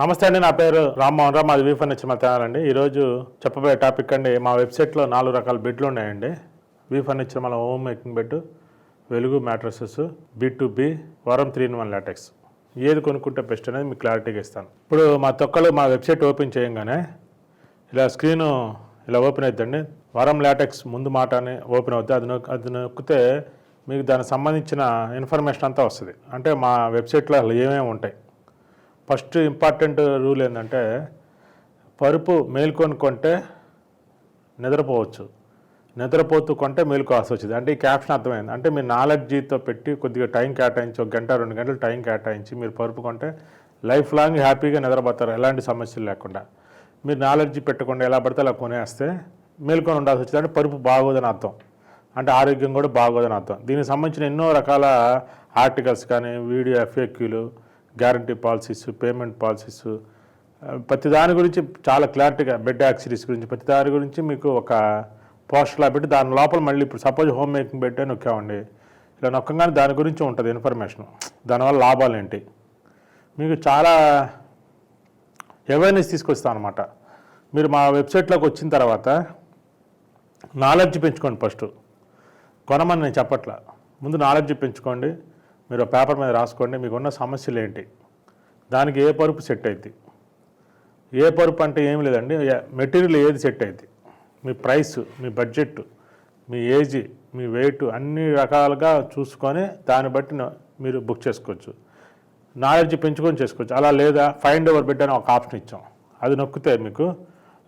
నమస్తే అండి నా పేరు రామ్మోహన్ రావు. మాది వీ ఫర్నిచర్ మతానండి అండి. ఈరోజు చెప్పబోయే టాపిక్ అండి మా వెబ్సైట్లో నాలుగు రకాల బెడ్లు ఉన్నాయండి. వీ ఫర్నిచర్ మన home making bed Velugu mattresses B to B Varam three in one latex ఏది కొనుక్కుంటే బెస్ట్ అనేది మీకు క్లారిటీగా ఇస్తాను. ఇప్పుడు మా తొక్కలు మా వెబ్సైట్ ఓపెన్ చేయగానే ఇలా స్క్రీను ఇలా ఓపెన్ అవుతుందండి వరం లాటెక్స్ ముందు మాట అని ఓపెన్ అవుతుంది అది నొక్ అది నొక్కితే మీకు దానికి సంబంధించిన ఇన్ఫర్మేషన్ అంతా వస్తుంది. అంటే మా వెబ్సైట్లో అసలు ఏమేమి ఉంటాయి? ఫస్ట్ ఇంపార్టెంట్ రూల్ ఏంటంటే పరుపు మేల్కొని కొంటే నిద్రపోవచ్చు. నిద్రపోతూ కొంటే మేలుకోవాల్సి వచ్చింది. అంటే ఈ క్యాప్షన్ అర్థమైంది. అంటే మీరు నాలెడ్జీతో పెట్టి కొద్దిగా టైం కేటాయించి ఒక గంట రెండు గంటలు టైం కేటాయించి మీరు పరుపు కొంటే లైఫ్ లాంగ్ హ్యాపీగా నిద్రపోతారు. ఎలాంటి సమస్యలు లేకుండా. మీరు నాలెడ్జీ పెట్టకుండా ఎలా పడితే అలా కొనేస్తే మేల్కొని ఉండాల్సి వచ్చింది. అంటే పరుపు బాగోదని అర్థం. అంటే ఆరోగ్యం కూడా బాగోదని అర్థం. దీనికి సంబంధించిన ఎన్నో రకాల ఆర్టికల్స్ కానీ వీడియో ఎఫ్ఏక్యూలు గ్యారంటీ పాలసీస్ పేమెంట్ పాలసీస్ ప్రతి దాని గురించి చాలా క్లారిటీగా బెడ్ యాక్సిరీస్ గురించి ప్రతి దాని గురించి మీకు ఒక పోస్టర్లా పెట్టి దాని లోపల మళ్ళీ ఇప్పుడు సపోజ్ హోమ్ మేకింగ్ బెడ్ అని నొక్కామండి. ఇలా నొక్కగానే దాని గురించి ఉంటుంది ఇన్ఫర్మేషన్. దానివల్ల లాభాలు ఏంటి? మీకు చాలా అవేర్నెస్ తీసుకొస్తాం అనమాట మీరు మా వెబ్సైట్లోకి వచ్చిన తర్వాత నాలెడ్జ్ పెంచుకోండి ఫస్ట్. కొనమని నేను చెప్పట్లా. ముందు నాలెడ్జ్ పెంచుకోండి. మీరు పేపర్ మీద రాసుకోండి మీకున్న సమస్యలు ఏంటి దానికి ఏ పరుపు సెట్ అయింది ఏ పరుపు అంటే ఏం లేదండి మెటీరియల్ ఏది సెట్ అయింది మీ ప్రైస్ మీ బడ్జెట్ మీ ఏజ్ మీ వెయిట్ అన్ని రకాలుగా చూసుకొని దాన్ని బట్టి మీరు బుక్ చేసుకోవచ్చు. నాలెడ్జ్ పెంచుకొని చేసుకోవచ్చు. అలా లేదా ఫైండ్ ఓవర్ బెడ్ అని ఒక ఆప్షన్ ఇచ్చాం. అది నొక్కితే మీకు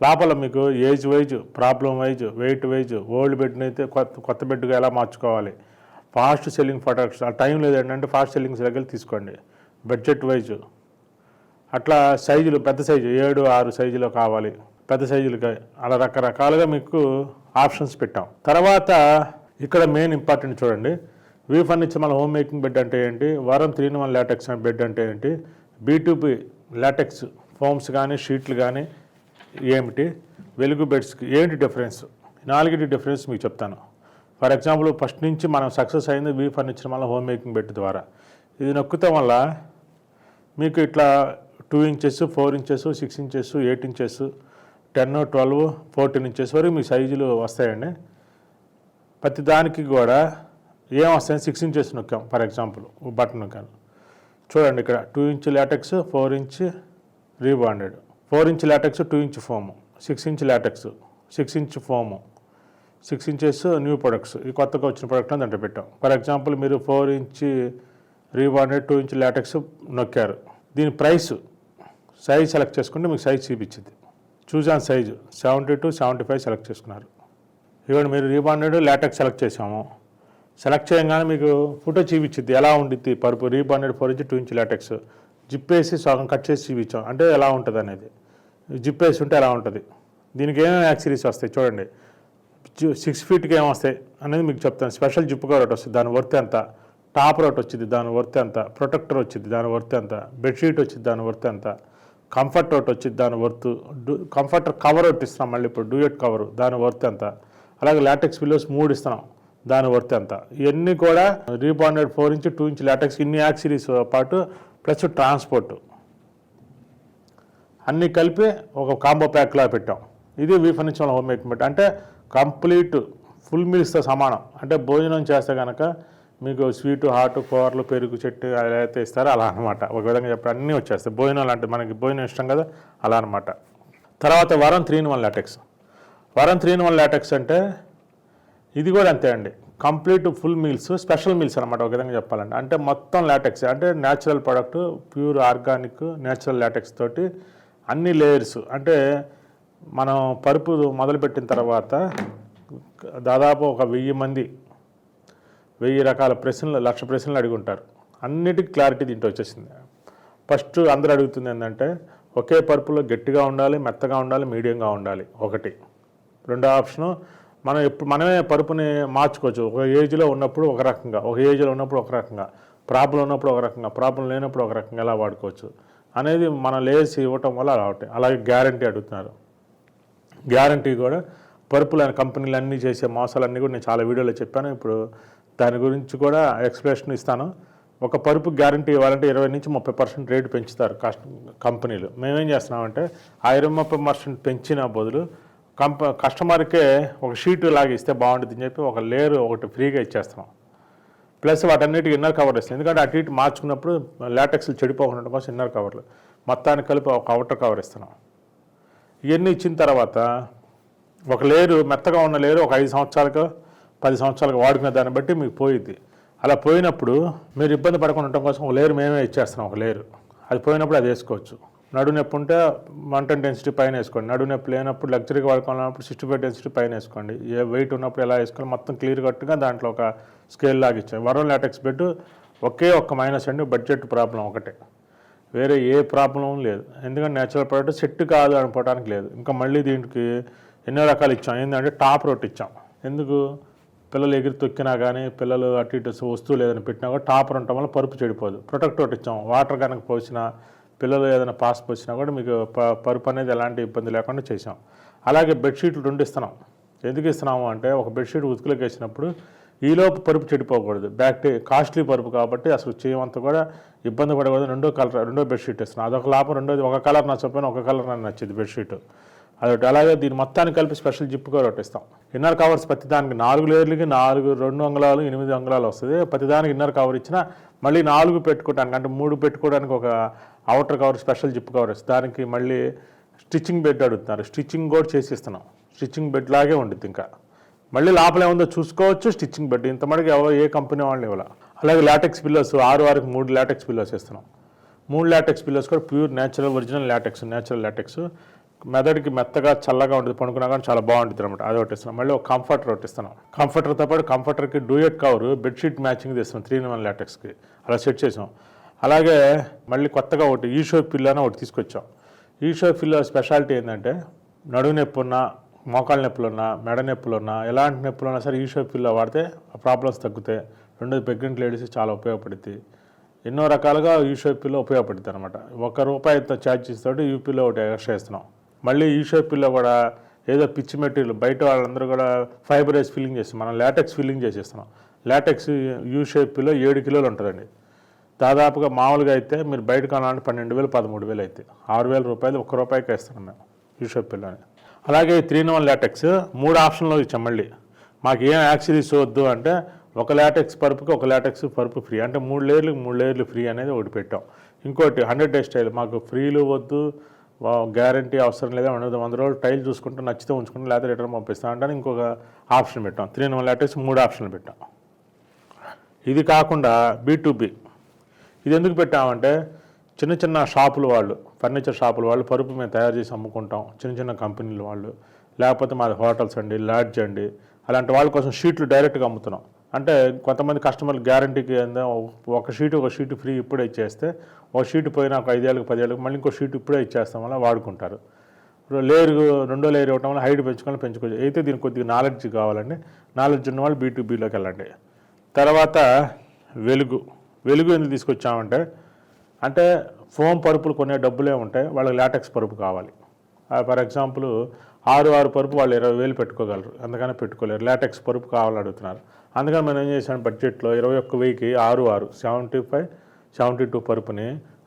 లోపల మీకు age wise problem wise weight wise old బెడ్ని అయితే కొత్త కొత్త బెడ్గా ఎలా మార్చుకోవాలి? ఫాస్ట్ సెల్లింగ్ ప్రొడక్ట్స్ ఆ టైం లేదంటే ఫాస్ట్ సెల్లింగ్స్ దగ్గర తీసుకోండి బడ్జెట్ వైజ్. అట్లా సైజులు పెద్ద సైజు ఏడు ఆరు సైజులో కావాలి. పెద్ద సైజులుగా అలా రకరకాలుగా మీకు ఆప్షన్స్ పెట్టాం. తర్వాత ఇక్కడ మెయిన్ ఇంపార్టెంట్ చూడండి. వీ ఫర్నిచర్ మన హోమ్ మేకింగ్ బెడ్ అంటే ఏంటి? వారం త్రీ వన్ లాటెక్స్ బెడ్ అంటే ఏంటి? బీ లాటెక్స్ ఫోమ్స్ కానీ షీట్లు కానీ ఏమిటి? వెలుగు బెడ్స్కి ఏంటి డిఫరెన్స్? నాలుగిటి డిఫరెన్స్ మీకు చెప్తాను. ఫర్ ఎగ్జాంపుల్ ఫస్ట్ నుంచి మనం సక్సెస్ అయింది వీ ఫర్నిచర్ వల్ల హోమ్ మేకింగ్ బెడ్ ద్వారా. ఇది నొక్కుతాం వల్ల మీకు ఇట్లా two inches four inches six inches eight inches ten twelve fourteen inches వరకు మీ సైజులు వస్తాయండి. ప్రతి దానికి కూడా ఏం వస్తాయి సిక్స్ ఇంచెస్ నొక్కాం ఫర్ ఎగ్జాంపుల్ బటన్ నొక్కాను. చూడండి ఇక్కడ two inch latex four inch rebonded. Four inch latex two inch foam. Six inch latex six inch foam. Six inches new products ఈ కొత్తగా వచ్చిన ప్రొడక్ట్ అని పెట్టాం. ఫర్ ఎగ్జాంపుల్ మీరు four inch rebonded two inch latex నొక్కారు. దీని price size select చేసుకుంటే మీకు size చూపించింది. చూసాను size seventy two seventy five select చేసుకున్నారు. ఇవ్వండి మీరు రీబాండెడ్ లాటెక్స్ సెలెక్ట్ చేసాము సెలెక్ట్ చేయగానే మీకు ఫోటో చూపించింది. ఎలా ఉండిద్ది? పరుపు rebonded four inch two inch latex. Zip వేసి సగం కట్ చేసి చూపించాం. అంటే ఎలా ఉంటుంది అనేది జిప్ వేసి ఉంటే ఎలా ఉంటుంది? దీనికి ఏమేమి యాక్సిరీస్ వస్తాయి చూడండి. సిక్స్ ఫీట్కి ఏమొస్తాయి వస్తాయి అనేది మీకు చెప్తాను. స్పెషల్ జిప్ కవర్ ఒకటి వస్తుంది. దాని వర్త్ ఎంత? టాప్ రోట్ వచ్చింది. దాని వర్త్ ఎంత? ప్రొటెక్టర్ వచ్చింది. దాని వర్త్ ఎంత? బెడ్షీట్ వచ్చింది. దాని వర్త్ ఎంత? కంఫర్ట్ ఒకటి వచ్చింది. దాని వర్త్ కంఫర్టర్ కవర్ ఒకటి ఇస్తున్నాం మళ్ళీ ఇప్పుడు. Duvet cover. దాని వర్త్ ఎంత? అలాగే లాటెక్స్ పిల్లోస్ మూడు ఇస్తున్నాం. దాని వర్త్ ఎంత? ఇవన్నీ కూడా rebonded four inch two inch latex ఇన్ని యాక్సిరీస్ పాటు ప్లస్ ట్రాన్స్పోర్ట్. అన్నీ కలిపి ఒక కాంబో ప్యాక్లా పెట్టాం. ఇది వీ ఫర్నిచర్ హోమ్ మేకింగ్ అంటే కంప్లీట్ ఫుల్ మీల్స్తో సమానం. అంటే భోజనం చేస్తే కనుక మీకు స్వీటు హాట్ కూరలు పెరుగు చెట్టు అలా అయితే ఇస్తారో అలా అనమాట ఒక విధంగా చెప్పి అన్నీ వచ్చేస్తాయి. భోజనం లాంటి మనకి భోజనం ఇష్టం కదా అలా అనమాట తర్వాత Varam three in one latex. Varam three in one latex అంటే ఇది కూడా అంతే అండి. Complete full meals special meals అనమాట ఒక విధంగా చెప్పాలంటే. అంటే మొత్తం లాటెక్స్ అంటే natural product pure organic natural latex తోటి అన్ని లేయర్స్ అంటే మనం పరుపు మొదలుపెట్టిన తర్వాత దాదాపు ఒక వెయ్యి మంది వెయ్యి రకాల ప్రశ్నలు లక్ష ప్రశ్నలు అడిగి ఉంటారు. అన్నిటికీ క్లారిటీ దీంట్లో వచ్చేసింది. ఫస్ట్ అందరూ అడుగుతుంది ఏంటంటే ఒకే పరుపులో గట్టిగా ఉండాలి మెత్తగా ఉండాలి మీడియంగా ఉండాలి. ఒకటి. రెండో ఆప్షను మనం ఎప్పుడు మనమే పరుపుని మార్చుకోవచ్చు. ఒక ఏజ్లో ఉన్నప్పుడు ఒక రకంగా ఒక ఏజ్లో ఉన్నప్పుడు ఒక రకంగా ప్రాబ్లం ఉన్నప్పుడు ఒక రకంగా ప్రాబ్లం లేనప్పుడు ఒక రకంగా ఎలా వాడుకోవచ్చు అనేది మనం లేసి ఇవ్వటం వల్ల అలా ఉంటాయి అలాగే గ్యారంటీ అడుగుతున్నారు. గ్యారంటీ కూడా. పరుపులు అనే కంపెనీలు అన్నీ చేసే మోసాలన్నీ కూడా నేను చాలా వీడియోలో చెప్పాను. ఇప్పుడు దాని గురించి కూడా ఎక్స్ప్లెనేషన్ ఇస్తాను. ఒక పరుపు గ్యారంటీ ఇవ్వాలంటే ఇరవై నుంచి ముప్పై పర్సెంట్ రేటు పెంచుతారు కష్ట కంపెనీలు. మేమేం చేస్తున్నామంటే ఆ ఇరవై ముప్పై పర్సెంట్ పెంచిన బదులు కంప కస్టమర్కే ఒక షీట్ లాగా ఇస్తే బాగుంటుంది అని చెప్పి ఒక లేయర్ ఒకటి ఫ్రీగా ఇచ్చేస్తున్నాం. ప్లస్ వాటన్నిటికి ఇన్నర్ కవర్ ఇస్తుంది ఎందుకంటే అటు ఇటు మార్చుకున్నప్పుడు లాటెక్స్లు చెడిపోకుండా కోసం ఇన్నర్ కవర్లు. మొత్తానికి కలిపి ఒక అవుటర్ కవర్ ఇస్తున్నాం. ఇవన్నీ ఇచ్చిన తర్వాత ఒక లేరు మెత్తగా ఉన్న లేరు ఒక ఐదు సంవత్సరాలకు పది సంవత్సరాలకు వాడుకునే దాన్ని బట్టి మీకు పోయిద్ది. అలా పోయినప్పుడు మీరు ఇబ్బంది పడకుండా ఉండటం కోసం ఒక లేరు మేమే ఇచ్చేస్తున్నాం ఒక లేరు. అది పోయినప్పుడు అది వేసుకోవచ్చు. నడు నొప్పి ఉంటే మంటన్ డెన్సిటీ పైన వేసుకోండి. నడు నొప్పి లేనప్పుడు లగ్జరీగా వాడుకోవాలన్నప్పుడు సిక్స్టీ ఫైవ్ డెన్సిటీ పైన వేసుకోండి. ఏ వెయిట్ ఉన్నప్పుడు ఎలా వేసుకోవాలి మొత్తం క్లియర్ కట్టుగా దాంట్లో ఒక స్కేల్ లాగా ఇచ్చాయి వరం లాటెక్స్ బెడ్ ఒకే ఒక్క మైనస్ అండి బడ్జెట్ ప్రాబ్లం ఒకటే. వేరే ఏ ప్రాబ్లం లేదు. ఎందుకంటే నేచురల్ ప్రోడక్ట్ సెట్ కాదు అనుకోవడానికి లేదు. ఇంకా మళ్ళీ దీనికి ఎన్నో రకాలు ఇచ్చాం. ఏంటంటే టాప్ రోట్ ఇచ్చాం. ఎందుకు? పిల్లలు ఎగిరి తొక్కినా కానీ పిల్లలు అటు ఇటు వస్తువులు ఏదైనా పెట్టినా కూడా టాప్ ఉండటం వల్ల పరుపు చెడిపోదు. ప్రొటెక్ట్ ఒకటి ఇచ్చాం. వాటర్ కనుక పోసినా పిల్లలు ఏదైనా పాస్ పోసినా కూడా మీకు ప- పరుపు అనేది ఎలాంటి ఇబ్బంది లేకుండా చేసాం అలాగే బెడ్షీట్లు రెండు ఇస్తున్నాం ఎందుకు ఇస్తున్నాము అంటే ఒక బెడ్షీట్ ఉతుకులకు వేసినప్పుడు ఈలోపు పరుపు చెడిపోకూడదు. బ్యాక్టీరియా కాస్ట్లీ పరుపు కాబట్టి అసలు చేయమంతా కూడా ఇబ్బంది పడకూడదు. రెండో కలర్ రెండో బెడ్షీట్ ఇస్తున్నాం అదొక లాభం రెండోది ఒక కలర్ నా చెప్పాను ఒక కలర్ నాకు నచ్చింది బెడ్షీట్ అదొకటి. అలాగే దీని మొత్తాన్ని కలిపి స్పెషల్ జిప్ కవర్ ఒకటి ఇస్తాం. ఇన్నర్ కవర్స్ ప్రతి దానికి నాలుగు లేయర్లకి నాలుగు రెండు అంగుళాలు ఎనిమిది అంగుళాలు వస్తుంది. ప్రతి దానికి ఇన్నర్ కవర్ ఇచ్చిన మళ్ళీ నాలుగు పెట్టుకోవడానికి అంటే మూడు పెట్టుకోవడానికి ఒక outer cover special zip cover ఇస్తుంది దానికి మళ్ళీ స్టిచ్చింగ్ బెడ్ అడుగుతున్నారు. స్టిచ్చింగ్ కూడా చేసి ఇస్తున్నాం స్టిచ్చింగ్ బెడ్ లాగే ఉండిద్ది ఇంకా. మళ్ళీ లోపల ఏముందో చూసుకోవచ్చు స్టిచ్చింగ్ బట్టి. ఇంత మటుకు ఎవరు ఏ కంపెనీ వాళ్ళు ఇవ్వాలి. అలాగే లాటెక్స్ పిల్లోస్ ఆరు వారికి మూడు లాటెక్స్ పిల్లోస్ ఇస్తున్నాం మూడు లాటెక్స్ పిల్లోస్ కూడా pure natural original latex natural latex. మెదడుకి మెత్తగా చల్లగా ఉంటుంది. పండుకున్నా కానీ చాలా బాగుంటుంది అనమాట అది ఒకటి ఇస్తున్నాం మళ్ళీ ఒక కంఫర్టర్ ఒకటి ఇస్తున్నాం కంఫర్టర్తో పాటు కంఫర్టర్కి డూయట్ కవర్ బెడ్షీట్ మ్యాచింగ్ తీస్తున్నాం. త్రీ ఇన్ వన్ లాటెక్స్కి. అలా సెట్ చేసాం. అలాగే మళ్ళీ కొత్తగా ఒకటి ఈషో పిల్లో అని ఒకటి తీసుకొచ్చాం. ఈషో పిల్లో స్పెషాలిటీ ఏంటంటే నడువు నొప్పి ఉన్నా మోకాళ్ళ నొప్పులున్నా మెడ నొప్పులు ఉన్నా ఎలాంటి నొప్పులు ఉన్నా సరే షేప్ పిల్లో వాడితే ఆ ప్రాబ్లమ్స్ తగ్గుతాయి. రెండోది ప్రెగ్నెంట్ లేడీస్ చాలా ఉపయోగపడుద్ది. ఎన్నో రకాలుగా యూషోపీలో ఉపయోగపడుతుంది అనమాట ఒక రూపాయితో ఛార్జ్ తోటి యూపీలో ఒకటి ఎక్స్ట్రా ఇస్తున్నాం మళ్ళీ యూషోపీలో కూడా ఏదో పిచ్చి మెటీరియల్ బయట వాళ్ళందరూ కూడా ఫైబరైజ్ ఫిల్లింగ్ చేస్తాం మనం లాటెక్స్ ఫిల్లింగ్ చేసేస్తున్నాం. లాటెక్స్ యూ షేప్లో ఏడు కిలోలు ఉంటుందండి. దాదాపుగా మామూలుగా అయితే మీరు బయట కొనాలంటే పన్నెండు వేలు పదమూడు వేలు అయితే. ఆరు వేల రూపాయలు ఒక్క రూపాయికి వేస్తున్నాం మేము యూషోపీలోనే అలాగే త్రీ ఇన్ వన్ లాటెక్స్ మూడు ఆప్షన్లో ఇచ్చాం మళ్ళీ. మాకు ఏం యాక్సిరీస్ వద్దు అంటే ఒక లాటెక్స్ పరుపుకి ఒక లాటెక్స్ పరుపు ఫ్రీ అంటే మూడు లేయర్లు మూడు లేయర్లు ఫ్రీ అనేది ఒకటి పెట్టాం. ఇంకోటి హండ్రెడ్ డేస్ స్టైల్ మాకు ఫ్రీలు వద్దు గ్యారంటీ అవసరం లేదా వంద వంద రోజులు టైల్ చూసుకుంటే నచ్చితే ఉంచుకుంటే లేకపోతే రిటర్న్ పంపిస్తాం అంటే ఇంకొక ఆప్షన్ పెట్టాం. త్రీ ఇన్ వన్ లాటెక్స్ మూడు ఆప్షన్లు పెట్టాం. ఇది కాకుండా బీ టు బి ఇది ఎందుకు పెట్టామంటే చిన్న చిన్న షాపుల వాళ్ళు ఫర్నిచర్ షాపుల వాళ్ళు పరుపు మేము తయారు చేసి అమ్ముకుంటాం. చిన్న చిన్న కంపెనీల వాళ్ళు. లేకపోతే మాది హోటల్స్ అండి లాడ్జ్ అండి. అలాంటి వాళ్ళ కోసం షీట్లు డైరెక్ట్గా అమ్ముతున్నాం. అంటే కొంతమంది కస్టమర్లు గ్యారంటీకి ఏందో ఒక షీట్ ఒక షీట్ ఫ్రీ ఇప్పుడే ఇచ్చేస్తే ఒక షీట్ పోయినా ఒక ఐదేళ్ళకి పదేళ్ళకి మళ్ళీ ఇంకో షీట్ ఇప్పుడే ఇచ్చేస్తాం వల్ల వాడుకుంటారు. లేయర్ రెండో లేయర్ ఇవ్వటం వల్ల హైట్ పెంచుకొని పెంచుకోవచ్చు. అయితే దీనికి కొద్దిగా నాలెడ్జ్ కావాలండి. నాలెడ్జ్ ఉన్న వాళ్ళు బీ వెళ్ళండి. తర్వాత వెలుగు. వెలుగు ఎందుకు తీసుకొచ్చామంటే అంటే ఫోమ్ పరుపులు కొనే డబ్బులే ఉంటాయి వాళ్ళకి లాటెక్స్ పరుపు కావాలి. ఫర్ ఎగ్జాంపుల్ ఆరు ఆరు పరుపు వాళ్ళు ఇరవై వేలు పెట్టుకోగలరు అందుకని పెట్టుకోలేరు లాటెక్స్ పరుపు కావాలని అడుగుతున్నారు అందుకని మనం ఏం చేశాను బడ్జెట్లో ఇరవై ఒక్క వెయ్యికి ఆరు ఆరు seventy five seventy two పరుపుని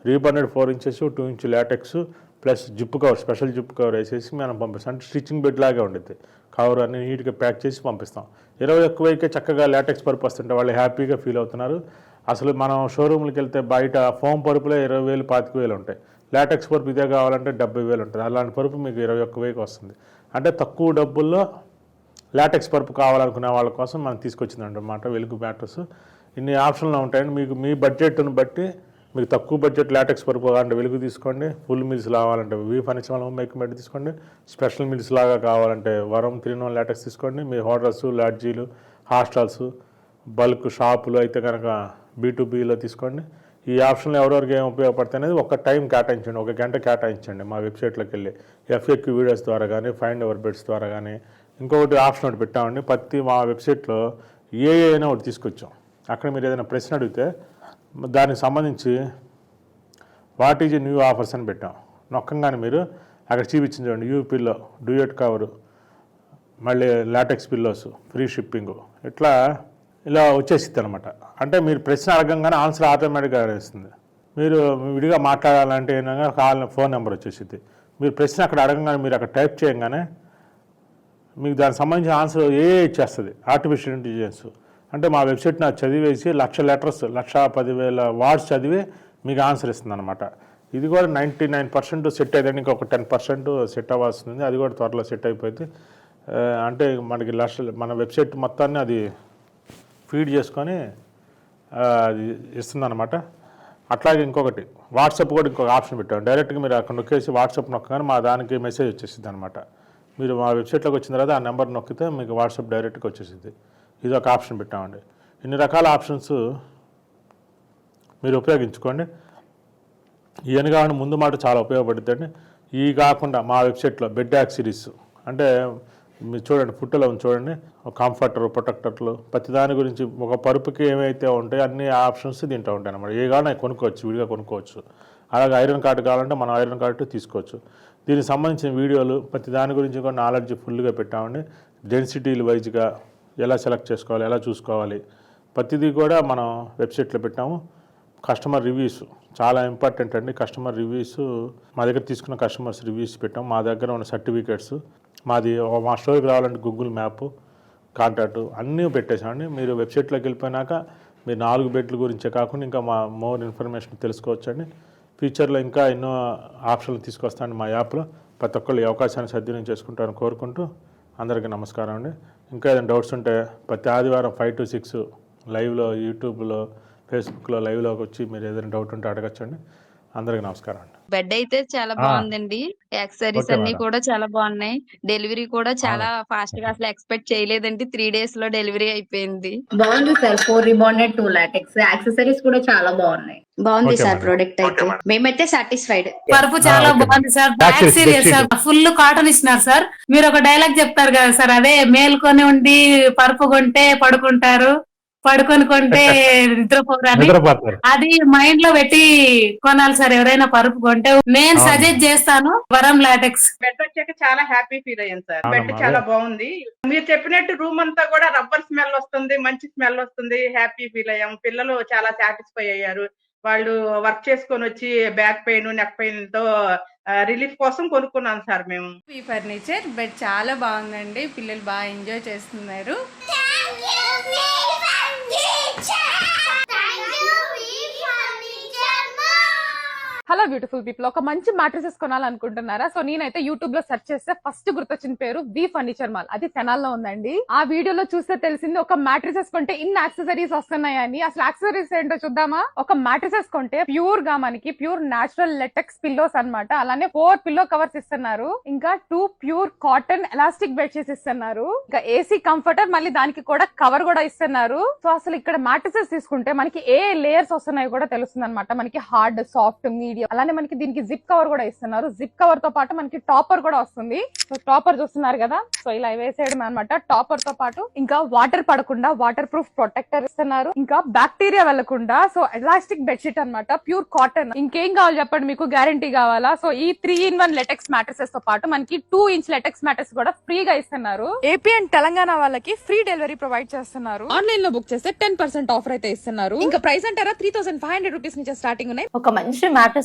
rebonded four inches two inch latex plus zip cover special zip cover వేసేసి మనం పంపిస్తాం. అంటే స్టిచ్చింగ్ బెడ్ లాగే ఉండిద్ది. కవర్ అన్ని నీట్గా ప్యాక్ చేసి పంపిస్తాం. ఇరవై ఒక్క వెయ్యికే చక్కగా లాటెక్స్ పరుపు వస్తుంటే వాళ్ళు హ్యాపీగా ఫీల్ అవుతున్నారు. అసలు మనం షోరూమ్కి వెళ్తే బయట ఫోమ్ పరుపులే ఇరవై వేలు పాతిక వేలు ఉంటాయి. లాటెక్స్ పరుపు ఇదే కావాలంటే డెబ్బై వేలు ఉంటుంది. అలాంటి పరుపు మీకు ఇరవై ఒక్క వేకి వస్తుంది. అంటే తక్కువ డబ్బుల్లో లాటెక్స్ పరుపు కావాలనుకునే వాళ్ళ కోసం మనం తీసుకొచ్చిందంట అన్నమాట వెలుగు మ్యాటర్స్. ఇన్ని ఆప్షన్లు ఉంటాయండి. మీకు మీ బడ్జెట్ను బట్టి మీకు తక్కువ బడ్జెట్ లాటెక్స్ పరుపు కావాలంటే వెలుగు తీసుకోండి. ఫుల్ మిల్స్ కావాలంటే వీ ఫర్నిచర్ హోమ్ మేకింగ్ తీసుకోండి. స్పెషల్ మిల్స్ లాగా కావాలంటే వరం త్రీ లాటెక్స్ తీసుకోండి. మీ హోటల్స్ లాడ్జీలు హాస్టల్స్ బల్క్ షాపులు అయితే కనుక బీటుబీలో బీలో తీసుకోండి. ఈ ఆప్షన్లు ఎవరెవరికి ఏం ఉపయోగపడతాయి అనేది ఒక టైం కేటాయించండి. ఒక గంట కేటాయించండి మా వెబ్సైట్లోకి వెళ్ళి. ఎఫ్ఎక్యూ వీడియోస్ ద్వారా కానీ ఫైండ్ అవర్ బెడ్స్ ద్వారా కానీ ఇంకొకటి ఆప్షన్ ఒకటి పెట్టామండి. ప్రతి మా వెబ్సైట్లో ఏ అయినా ఒకటి తీసుకొచ్చాం. అక్కడ మీరు ఏదైనా ప్రశ్న అడిగితే దానికి సంబంధించి వాట్ ఈజ్ న్యూ ఆఫర్స్ అని పెట్టాం. నొక్కంగానే మీరు అక్కడ చూపించింది చూడండి. యూ పిల్లో డ్యూయట్ కవరు మళ్ళీ లాటెక్స్ పిల్లోస్ ఫ్రీ షిప్పింగ్. ఇట్లా ఇలా వచ్చేసిద్ది అనమాట అంటే మీరు ప్రశ్న అడగంగానే ఆన్సర్ ఆటోమేటిక్గా వేస్తుంది మీరు విడిగా మాట్లాడాలంటే ఏంటంటే కాల్ ఫోన్ నెంబర్ వచ్చేసిద్ది. మీరు ప్రశ్న అక్కడ అడగంగానే మీరు అక్కడ టైప్ చేయగానే మీకు దానికి సంబంధించిన ఆన్సర్ ఏ ఇచ్చేస్తుంది. ఆర్టిఫిషియల్ ఇంటెలిజెన్స్ అంటే మా వెబ్సైట్ నాకు చదివేసి లక్ష లెటర్స్ లక్ష పదివేల వార్డ్స్ చదివి మీకు ఆన్సర్ ఇస్తుంది అనమాట ఇది కూడా నైంటీ నైన్ పర్సెంట్ సెట్ అయితే ఇంకొక టెన్ పర్సెంట్ సెట్ అవ్వాల్సింది. అది కూడా త్వరలో సెట్ అయిపోయింది అంటే మనకి లక్ష మన వెబ్సైట్ మొత్తాన్ని అది ఫీడ్ చేసుకొని అది ఇస్తుంది అనమాట అట్లాగే ఇంకొకటి వాట్సాప్ కూడా ఇంకొక ఆప్షన్ పెట్టాం డైరెక్ట్గా మీరు అక్కడ నొక్కేసి వాట్సాప్ నొక్కగానే మా దానికి మెసేజ్ వచ్చేసింది అనమాట మీరు మా వెబ్సైట్లోకి వచ్చిన తర్వాత ఆ నెంబర్ నొక్కితే మీకు వాట్సాప్ డైరెక్ట్గా వచ్చేసింది ఇది ఒక ఆప్షన్ పెట్టామండి. ఇన్ని రకాల ఆప్షన్స్ మీరు ఉపయోగించుకోండి. ఇవన్నీ కాకుండా ముందు మాట చాలా ఉపయోగపడుతుందండి ఈ కాకుండా మా వెబ్సైట్లో బెడ్ యాక్ సిరీస్ అంటే మీరు చూడండి ఫుట్టలో ఉంది చూడండి. ఒక కంఫర్టర్ ప్రొటెక్టర్లు ప్రతి దాని గురించి ఒక పరుపుకి ఏమైతే ఉంటాయో అన్ని ఆప్షన్స్ దీంట్లో ఉంటాయి అన్నమాట. ఏ కావాలన్నా కొనుక్కోవచ్చు విడిగా కొనుక్కోవచ్చు. అలాగే ఐరన్ కార్డు కావాలంటే మనం ఐరన్ కార్డు తీసుకోవచ్చు. దీనికి సంబంధించిన వీడియోలు ప్రతి దాని గురించి కూడా నాలెడ్జ్ ఫుల్గా పెట్టామండి. డెన్సిటీలు వైజ్గా ఎలా సెలెక్ట్ చేసుకోవాలి ఎలా చూసుకోవాలి. ప్రతిదీ కూడా మనం వెబ్సైట్లో పెట్టాము. కస్టమర్ రివ్యూస్ చాలా ఇంపార్టెంట్ అండి. కస్టమర్ రివ్యూస్ మా దగ్గర తీసుకున్న కస్టమర్స్ రివ్యూస్ పెట్టాం మా దగ్గర ఉన్న సర్టిఫికేట్స్ మాది మా స్టోర్కి రావాలంటే గూగుల్ మ్యాప్ కాంటాక్ట్ అన్నీ పెట్టేశామండి మీరు వెబ్సైట్లోకి వెళ్ళిపోయినాక మీరు నాలుగు బెడ్ల గురించే కాకుండా ఇంకా మా మోర్ ఇన్ఫర్మేషన్ తెలుసుకోవచ్చండి. ఫ్యూచర్లో ఇంకా ఎన్నో ఆప్షన్లు తీసుకొస్తాను మా యాప్లో. ప్రతి ఒక్కళ్ళు ఈ అవకాశాన్ని సద్వినియోగం చేసుకుంటారని కోరుకుంటూ అందరికీ నమస్కారం అండి. ఇంకా ఏదైనా డౌట్స్ ఉంటే ప్రతి ఆదివారం ఫైవ్ టు సిక్స్ లైవ్లో యూట్యూబ్లో ఫేస్బుక్లో లైవ్లోకి వచ్చి మీరు ఏదైనా డౌట్ ఉంటే అడగచ్చండి. అందరికీ నమస్కారం అండి. బెడ్ అయితే చాలా. బాగుందండి. యాక్సరీస్ అన్ని. కూడా చాలా బాగున్నాయి. డెలివరీ కూడా చాలా ఫాస్ట్గా అసలు ఎక్స్పెక్ట్ చేయలేదండి. త్రీ డేస్లో డెలివరీ అయిపోయింది. బాగుంది sir. Four rebonded two latex accessories కూడా చాలా బాగున్నాయి. బాగుంది సార్. ప్రోడక్ట్ అయితే. మేమైతే సాటిస్ఫైడ్ పరుపు చాలా. బాగుంది sir. Back serious sir. Full cotton ఇచ్చినారు సార్. మీరు ఒక డైలాగ్ చెప్తారు కదా సార్. అదే మేల్కొని ఉండి పరుపు కొంటే పడుకుంటారు. పడుకొని కొంటే నిద్రపోరని అది మైండ్లో పెట్టి కొనాలి సార్ ఎవరైనా పరుపు కొంటే. నేను. సజెస్ట్ చేస్తాను వరం లాటెక్స్ బెడ్ వచ్చాక చాలా హ్యాపీ ఫీల్ అయ్యాను సార్. బెడ్ చాలా. బాగుంది. మీరు చెప్పినట్టు రూమ్ అంతా కూడా రబ్బర్ స్మెల్ వస్తుంది మంచి స్మెల్ వస్తుంది హ్యాపీ ఫీల్ అయ్యాం. పిల్లలు చాలా సాటిస్ఫై అయ్యారు. వాళ్ళు వర్క్ చేసుకొని వచ్చి బ్యాక్ పెయిన్ నెక్ పెయిన్తో రిలీఫ్ కోసం కొనుక్కున్నాం సార్ మేము. ఈ ఫర్నిచర్ బెడ్ చాలా బాగుందండి. పిల్లలు బాగా ఎంజాయ్ చేస్తున్నారు. Teacher. హలో బ్యూటిఫుల్ పీపుల్ ఒక మంచి మ్యాట్రసెస్ కొనాలనుకుంటున్నారా? సో నేనైతే యూట్యూబ్లో సెర్చ్ చేస్తే ఫస్ట్ గుర్తొచ్చిన పేరు వి ఫర్నిచర్ మాల్ అది తెనాల్లో ఉందండి. ఆ వీడియోలో చూస్తే తెలిసింది ఒక మ్యాట్రసెస్ కొంటే ఇన్ని యాక్సెసరీస్ వస్తున్నాయని. అసలు యాక్సెసరీస్ ఏంటో చూద్దామా? ఒక మ్యాట్రసెస్ కొంటే ప్యూర్గా మనకి ప్యూర్ నాచురల్ లెటెక్స్ పిల్లోస్ అన్నమాట. అలానే ఫోర్ పిల్లో కవర్స్ ఇస్తున్నారు. ఇంకా two pure cotton elastic bedsheets ఇస్తున్నారు. ఇంకా ఏసీ కంఫర్టర్ మళ్ళీ దానికి కూడా కవర్ కూడా ఇస్తున్నారు. సో అసలు ఇక్కడ మ్యాట్రసెస్ తీసుకుంటే మనకి ఏ లేయర్స్ వస్తున్నాయో కూడా తెలుస్తుంది అనమాట మనకి హార్డ్ సాఫ్ట్ మీడియం అలానే మనకి దీనికి జిప్ కవర్ కూడా ఇస్తున్నారు. జిప్ కవర్తో పాటు మనకి టాపర్ కూడా వస్తుంది. సో టాపర్ చూస్తున్నారు కదా? సో ఇలా వేసేయడం అనమాట టాపర్తో పాటు ఇంకా వాటర్ పడకుండా వాటర్ ప్రూఫ్ ప్రొటెక్టర్ ఇస్తున్నారు. ఇంకా బ్యాక్టీరియా వెళ్ళకుండా సో ఎలాస్టిక్ బెడ్షీట్ అన్నమాట. ప్యూర్ కాటన్ ఇంకేం కావాలి చెప్పండి మీకు? గ్యారంటీ కావాలా? సో ఈ త్రీ ఇన్ వన్ లెటెక్స్ మ్యాట్రసెస్తో పాటు మనకి టూ ఇంచ్ లెటెక్స్ మ్యాట్రస్ కూడా ఫ్రీగా ఇస్తున్నారు. ఏపీ అండ్ తెలంగాణ వాళ్ళకి ఫ్రీ డెలివరీ ప్రొవైడ్ చేస్తున్నారు. ఆన్లైన్లో బుక్ చేస్తే టెన్ పర్సెంట్ ఆఫర్ అయితే ఇస్తున్నారు. ఇంకా ప్రైస్ అంటారా? Three thousand five hundred rupees నుంచి స్టార్టింగ్ ఉన్నాయి. ఒక మంచి మ్యాట్రెస్